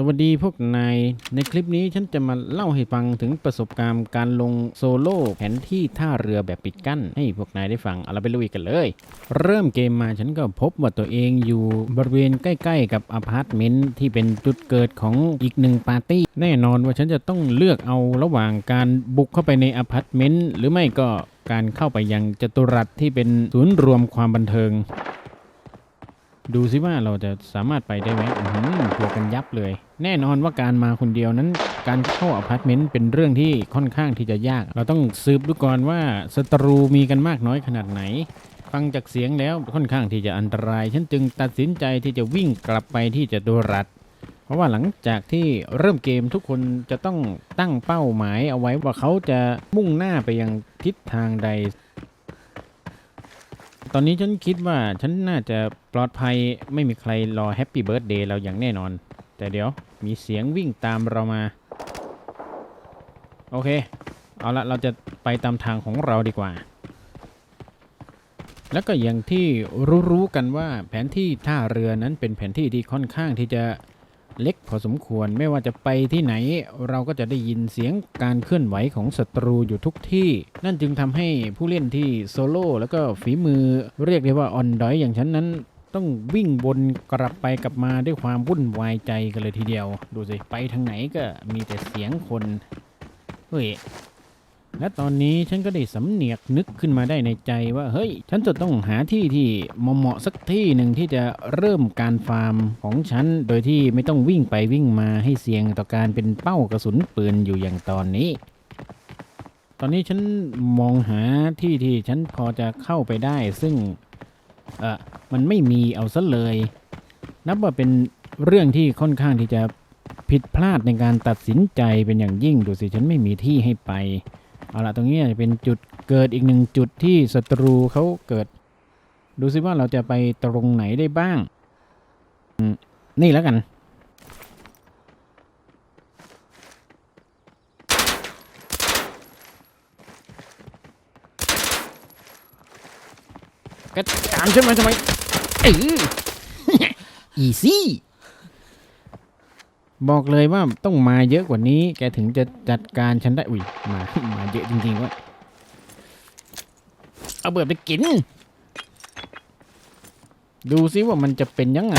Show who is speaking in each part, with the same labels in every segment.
Speaker 1: สวัสดีพวกนาย ในคลิปนี้ฉันจะมาเล่าให้ฟังถึงประสบการณ์การลงโซโล่แผนที่ท่าเรือแบบปิดกั้น ให้พวกนายได้ฟังเอาเราไปลุยกันเลย เริ่มเกมมาฉันก็พบว่าตัวเองอยู่บริเวณใกล้ ๆ กับอพาร์ตเมนต์ที่เป็นจุดเกิดของอีกหนึ่งปาร์ตี้ แน่นอนว่าฉันจะต้องเลือกเอาระหว่างการบุกเข้าไปในอพาร์ตเมนต์หรือไม่ก็การเข้าไปยังจตุรัสที่เป็นศูนย์รวมความบันเทิง ดูซิว่าเราจะสามารถไปได้ไหมหัวกันยับเลย แน่นอนว่าการมาคนเดียวนั้น การเข้าอพาร์ตเมนต์เป็นเรื่องที่ค่อนข้างที่จะยาก เราต้องสืบดูก่อนว่าศัตรูมีกันมากน้อยขนาดไหน ฟังจากเสียงแล้วค่อนข้างที่จะอันตราย ฉันจึงตัดสินใจที่จะวิ่งกลับไปที่จตุรัสเพราะว่าหลังจากที่เริ่มเกมทุกคนจะต้องตั้งเป้าหมายเอาไว้ว่าเขาจะมุ่งหน้าไปยังทิศทางใด ตอนนี้ฉันคิดว่าฉันน่าจะปลอดภัยไม่มีใครรอแฮปปี้เบิร์ดเดย์เราอย่างแน่นอน แต่เดี๋ยวมีเสียงวิ่งตามเรามา โอเค เอาละเราจะไปตามทางของเราดีกว่า แล้วก็อย่างที่รู้ๆกันว่าแผนที่ท่าเรือนั้นเป็นแผนที่ที่ค่อนข้างที่จะ เล็กพอสมควรไม่ว่าจะไปที่ไหน เราก็จะได้ยินเสียงการเคลื่อนไหวของศัตรูอยู่ทุกที่ นั่นจึงทำให้ผู้เล่นที่โซโล่แล้วก็ฝีมือเรียกได้ว่าออนดอยอย่างฉันนั้นต้องวิ่งบนกลับไปกลับมาด้วยความวุ่นวายใจกันเลยทีเดียว ดูสิ ไปทางไหนก็มีแต่เสียงคน เฮ้ย และตอนนี้ฉันก็ได้สำเนียกนึกขึ้นมาได้ในใจว่า เฮ้ย ฉันจะต้องหาที่ที่เหมาะๆสักที่หนึ่งที่จะเริ่มการฟาร์มของฉัน โดยที่ไม่ต้องวิ่งไปวิ่งมาให้เสี่ยงต่อการเป็นเป้ากระสุนปืนอยู่อย่างตอนนี้ ตอนนี้ฉันมองหาที่ที่ฉันพอจะเข้าไปได้ ซึ่งเออมันไม่มีเอาซะเลย นับว่าเป็นเรื่องที่ค่อนข้างที่จะผิดพลาดในการตัดสินใจเป็นอย่างยิ่งดูสิฉันไม่มีที่ให้ไป เอาละตรงนี้จะเป็นจุดเกิดอีกหนึ่งจุดที่ศัตรูเขาเกิด ดูสิว่าเราจะไปตรงไหนได้บ้างนี่แล้วกัน กระจามใช่ไหมทำไมเอออีซี่ บอกเลยว่าต้องมาเยอะกว่านี้ แกถึงจะจัดการฉันได้อุ้ยมามาเยอะจริงๆว่าเอาเบิดไปกิน ดูซิว่ามันจะเป็นยังไง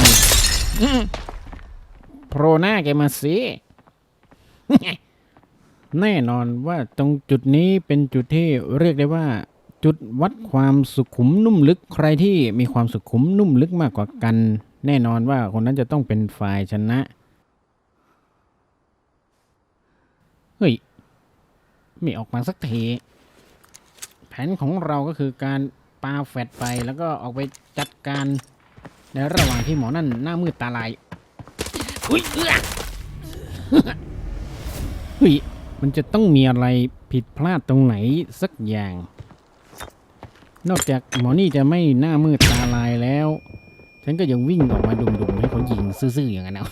Speaker 1: โผล่หน้าแกมาสิแน่นอนว่าตรงจุดนี้เป็นจุดที่เรียกได้ว่า จุดวัดความสุขุมนุ่มลึกใครที่มีความสุขุมนุ่มลึกมากกว่ากัน แน่นอนว่าคนนั้นจะต้องเป็นฝ่ายชนะ เฮ้ย ไม่ออกมาสักทีแผนของเราก็คือการปาแฟดไปแล้วก็ออกไปจัดการ ในระหว่างที่หมอนั่นหน้ามืดตาลายอุ้ยเอื้อเฮ้ยมันจะต้องมีอะไรผิดพลาดตรงไหนสักอย่าง นอกจากหมอนี่จะไม่หน้ามืดตาลายแล้ว ฉันก็ยังวิ่งออกมาดุมๆให้เขายิงซื่อๆอย่างนั้นเอา